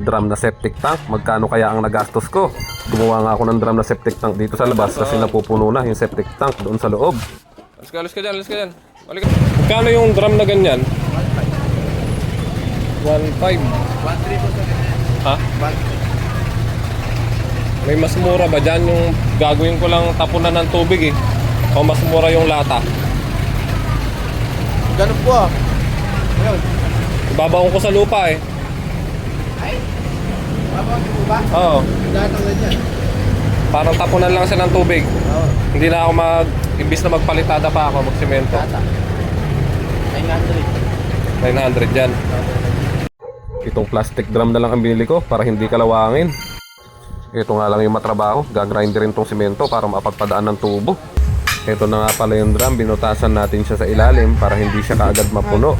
drum na septic tank. Magkano kaya ang nagastos ko? Gumawa nga ako ng drum na septic tank dito sa labas kasi napupuno na yung septic tank doon sa loob. Alis ka, alis ka dyan, alis ka dyan. Balik ka. Magkano yung drum na ganyan? 1.5. 1.3 Ha? May mas mura ba dyan yung gagawin ko lang tapunan ng tubig eh? O mas mura yung lata? Ganun po ah. Ayun. Ibabaon ko sa lupa eh. Babawag po ba? Oo. Lahat ng ganyan. Parang tapunan lang siya ng tubig. Oo. Hindi na ako mag... Imbis na magpalitada pa ako, magsimento. Lata. 900. 900 dyan. Itong plastic drum na lang ang binili ko para hindi kalawangin. Ito nga lang yung matrabaho. Gagrinderin tong simento para mapagpadaan ng tubo. Ito na nga pala yung drum. Binutasan natin siya sa ilalim para hindi siya kaagad mapuno.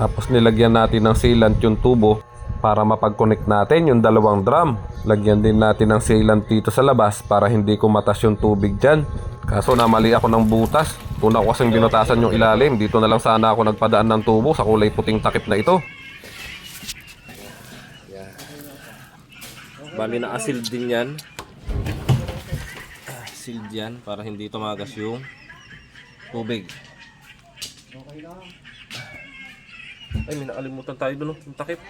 Tapos nilagyan natin ng sealant yung tubo para mapag-connect natin yung dalawang drum. Lagyan din natin ng sealant dito sa labas para hindi kumatas yung tubig dyan. Kaso namali ako ng butas. Una ko kasing binutasan yung ilalim. Dito na lang sana ako nagpadaan ng tubo sa kulay puting takip na ito. Bali na asil din yan. Sealed yan para hindi tumagas yung tubig. Ay, may nakalimutan tayo doon. oh, Yung takip.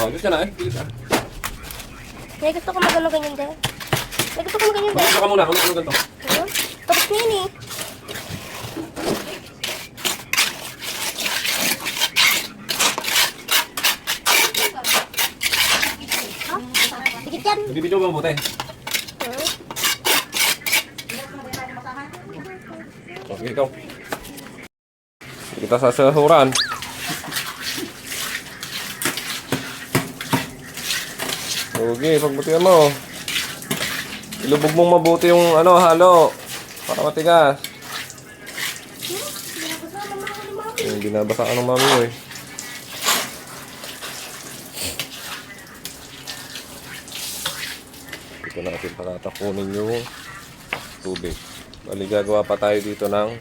Oh, gusto na eh. Bilis ah. May gusto ko magano ganyan din. May gusto ko maganyan din. Gusto ka muna. Ano ano ganito? Ano? Tapos na yun eh. Ah, Sige dyan. Nagbibidyo ba mabuti? Hmm? Sige ikaw. Kita sa sahuran. Okay, pagbutihan mo. Ilubog mong mabuti yung ano, halo. Para matigas. Yung binabasa ka ng mami mo eh. Dito natin patatakunin yung tubig. Bali, gagawa pa tayo dito ng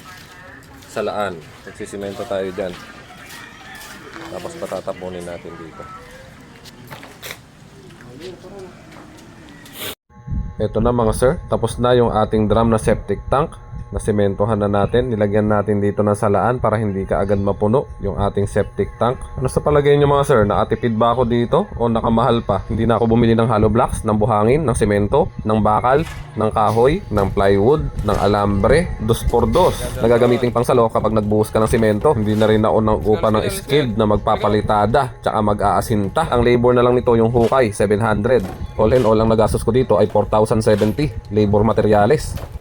salaan. Magsisimento tayo dyan. Tapos patatapunin natin dito. Ito na mga sir, tapos na yung ating drum na septic tank. Nasimentohan na natin, nilagyan natin dito ng salaan para hindi ka agad mapuno yung ating septic tank. Ano sa palagay nyo mga sir, nakatipid ba ako dito o nakamahal pa? Hindi na ako bumili ng hollow blocks, ng buhangin, ng semento, ng bakal, ng kahoy, ng plywood, ng alambre, dos por dos. Nagagamiting pang salo kapag nagbuhos ka ng semento. Hindi na rin ako nang upa ng skilled na magpapalitada tsaka mag-aasinta. Ang labor na lang nito yung hukay, 700. All in all ang nagastos ko dito ay 4,070 labor materials.